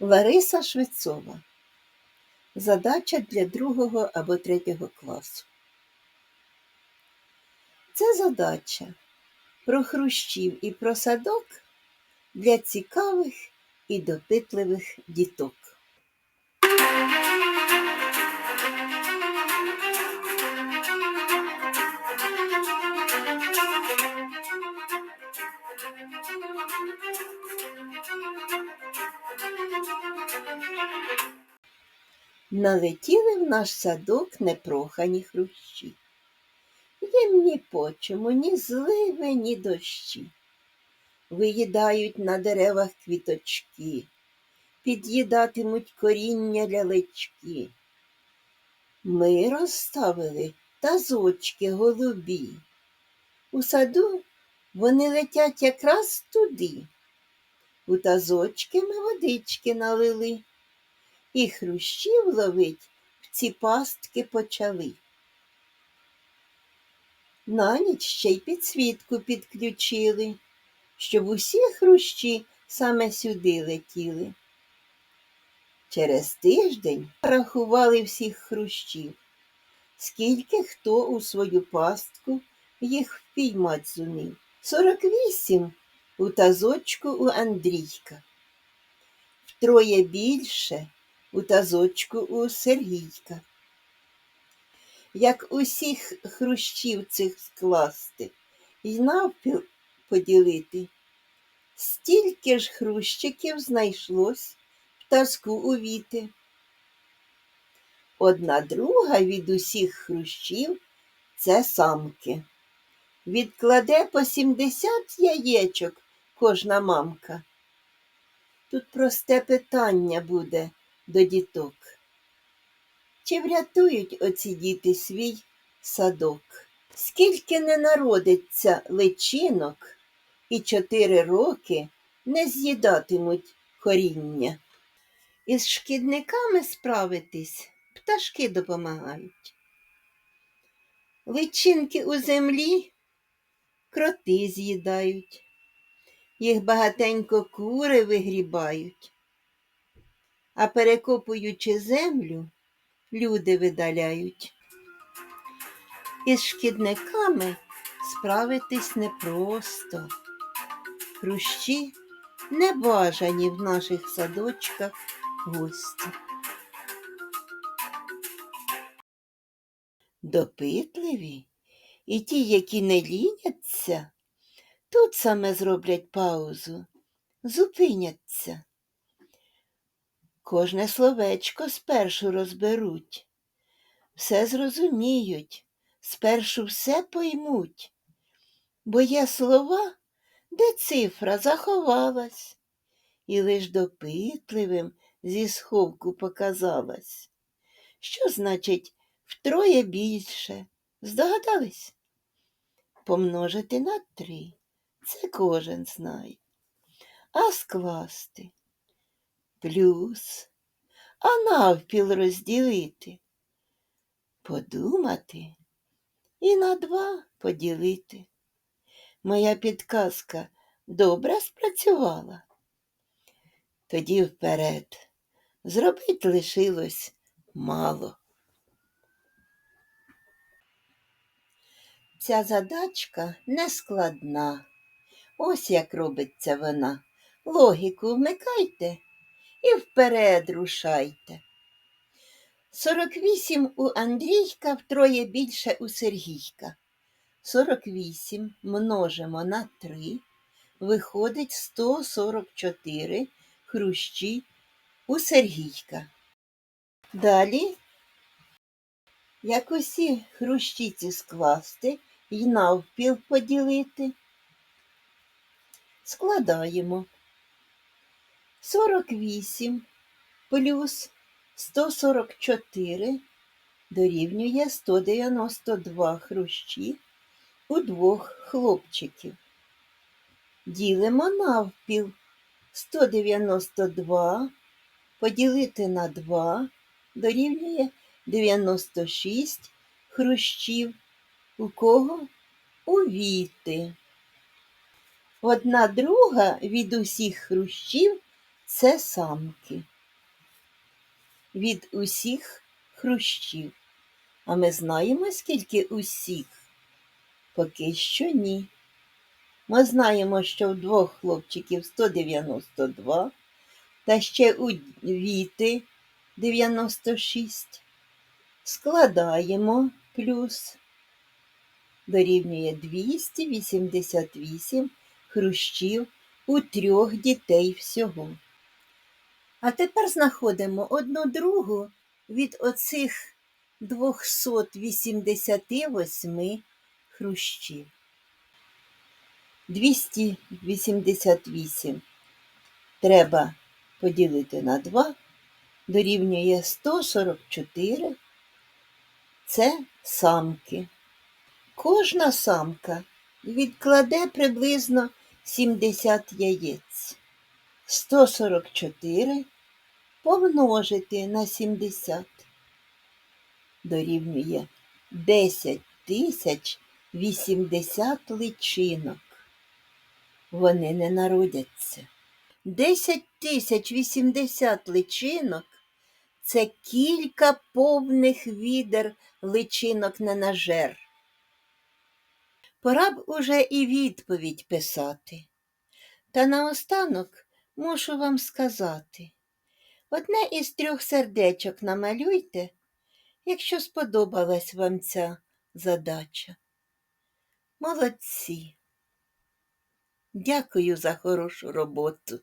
Лариса Швецова. Задача для другого або третього класу. Це задача про хрущів і про садок для цікавих і допитливих діток. Налетіли в наш садок непрохані хрущі. Їм ні по чому, ні зливи, ні дощі. Виїдають на деревах квіточки, під'їдатимуть коріння лялечки. Ми розставили тазочки голубі. У саду вони летять якраз туди. У тазочки ми водички налили і хрущів ловить в ці пастки почали. На ніч ще й підсвітку підключили, щоб усі хрущі саме сюди летіли. Через тиждень рахували всіх хрущів, скільки хто у свою пастку їх впіймать зумів. Сорок вісім у тазочку у Андрійка, втроє більше у тазочку у Сергійка. Як усіх хрущів цих скласти й навпіл поділити, стільки ж хрущиків знайшлось в тазку увіти. Одна друга від усіх хрущів це самки. Відкладе по сімдесят яєчок кожна мамка. Тут просте питання буде до діток. Чи врятують оці діти свій садок? Скільки не народиться личинок, і чотири роки не з'їдатимуть коріння. Із шкідниками справитись пташки допомагають. Личинки у землі кроти з'їдають, їх багатенько кури вигрібають а перекопуючи землю, люди видаляють. Із шкідниками справитись непросто. Хрущі небажані в наших садочках гості. Допитливі і ті, які не ліняться, тут саме зроблять паузу, зупиняться. Кожне словечко спершу розберуть, все зрозуміють, спершу все поймуть, бо є слова, де цифра заховалась, і лиш допитливим зі сховку показалась. Що значить втроє більше? Здогадались? Помножити на три, це кожен знає, а скласти плюс, а навпіл розділити, подумати і на два поділити. Моя підказка добре спрацювала. Тоді вперед зробить лишилось мало. Ця задачка нескладна. Ось як робиться вона. Логіку вмикайте і вперед рушайте. Сорок вісім у Андрійка втроє більше у Сергійка. Сорок вісім множимо на три, виходить сто сорок чотири хрущі у Сергійка. Далі, як усі хрущіці скласти і навпіл поділити, складаємо. 48 плюс 144 дорівнює 192 хрущі у двох хлопчиків. Ділимо навпіл 192 поділити на 2 дорівнює 96 хрущів. У кого? У віти. Одна друга від усіх хрущів це самки. Від усіх хрущів. А ми знаємо, скільки усіх? Поки що ні. Ми знаємо, що в двох хлопчиків 192, та ще у Віти 96. Складаємо плюс дорівнює 288 хрущів у трьох дітей всього. А тепер знаходимо одну другу від оцих 288 хрущів. 288 треба поділити на 2, дорівнює 144. Це самки. Кожна самка відкладе приблизно 70 яєць. 144 помножити на 70 дорівнює 10 тисяч 80 личинок. Вони не народяться. 10 тисяч 80 личинок це кілька повних відер личинок на нажер. Пора б уже і відповідь писати. Та наостанок мушу вам сказати. Одне із трьох сердечок намалюйте, якщо сподобалась вам ця задача. Молодці. Дякую за хорошу роботу.